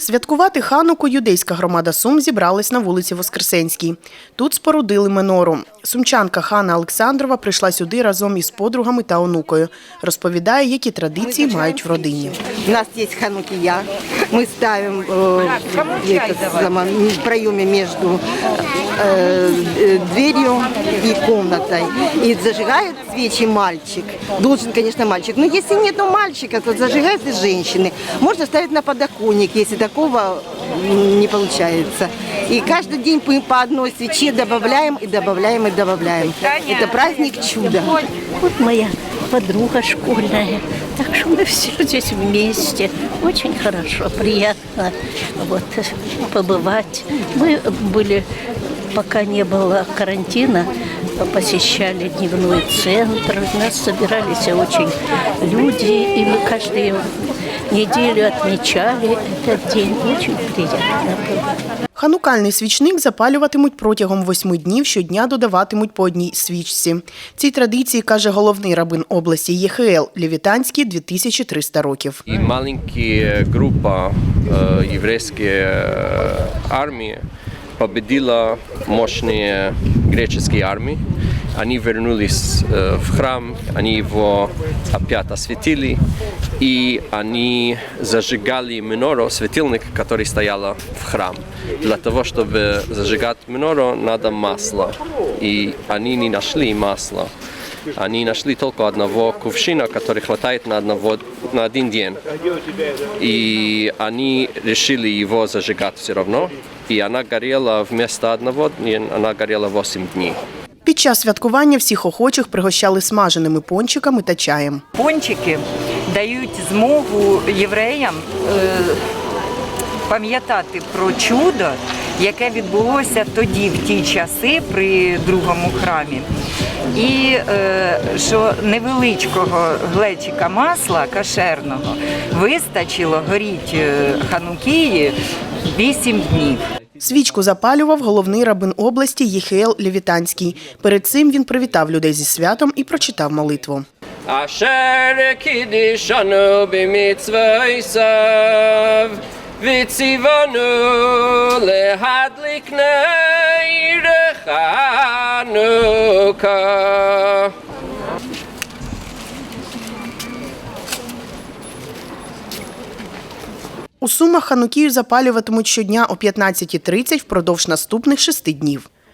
Святкувати хануку юдейська громада Сум зібралась на вулиці Воскресенській. Тут спорудили менору. Сумчанка Хана Олександрова прийшла сюди разом із подругами та онукою. Розповідає, які традиції мають в родині. У нас є ханукия. Мы ставим э, это сама- в проеме между э, э, дверью и комнатой. И зажигает свечи мальчик. Должен, конечно, мальчик. Но если нет мальчика, то зажигает и женщины. Можно ставить на подоконник, если такого не получается. И каждый день по по одной свече добавляем и добавляем и добавляем. Это праздник чуда. Вот моя подруга школьная. Так что мы все здесь вместе. Очень хорошо, приятно вот, побывать. Мы были, пока не было карантина, посещали дневной центр. У нас собирались очень люди, и мы каждую неделю отмечали этот день. Очень приятно было. Ханукальний свічник запалюватимуть протягом восьми днів, щодня додаватимуть по одній свічці. Цій традиції, каже головний рабин області Єхиел Лівітанський, 2300 років. И маленькая группа э, еврейской э, армии победила мощные греческие армии. Они вернулись э, в храм, они его опять осветили, и они зажигали минору, светильник, который стоял в храм. Для того, чтобы зажигать минору, надо масло, и они не нашли масла. Они нашли только одного кувшина, который хватает на, одного, на один день. И они решили его зажигать все равно. И она горела вместо одного дня, она горела 8 дней. Час святкування всіх охочих пригощали смаженими пончиками та чаєм. пончики дають змогу євреям е, пам'ятати про чудо, яке відбулося тоді, в ті часи, при другому храмі. І е, що невеличкого глечика масла кашерного вистачило горіть е, ханукії 8 днів. Свічку запалював головний рабин області Єхіел Левітанський. Перед цим він привітав людей зі святом і прочитав молитву. Ашер кідішану біміцвейсав, віцівану. У Сумах ханукію запалюватимуть щодня о 15.30 впродовж наступних шести днів.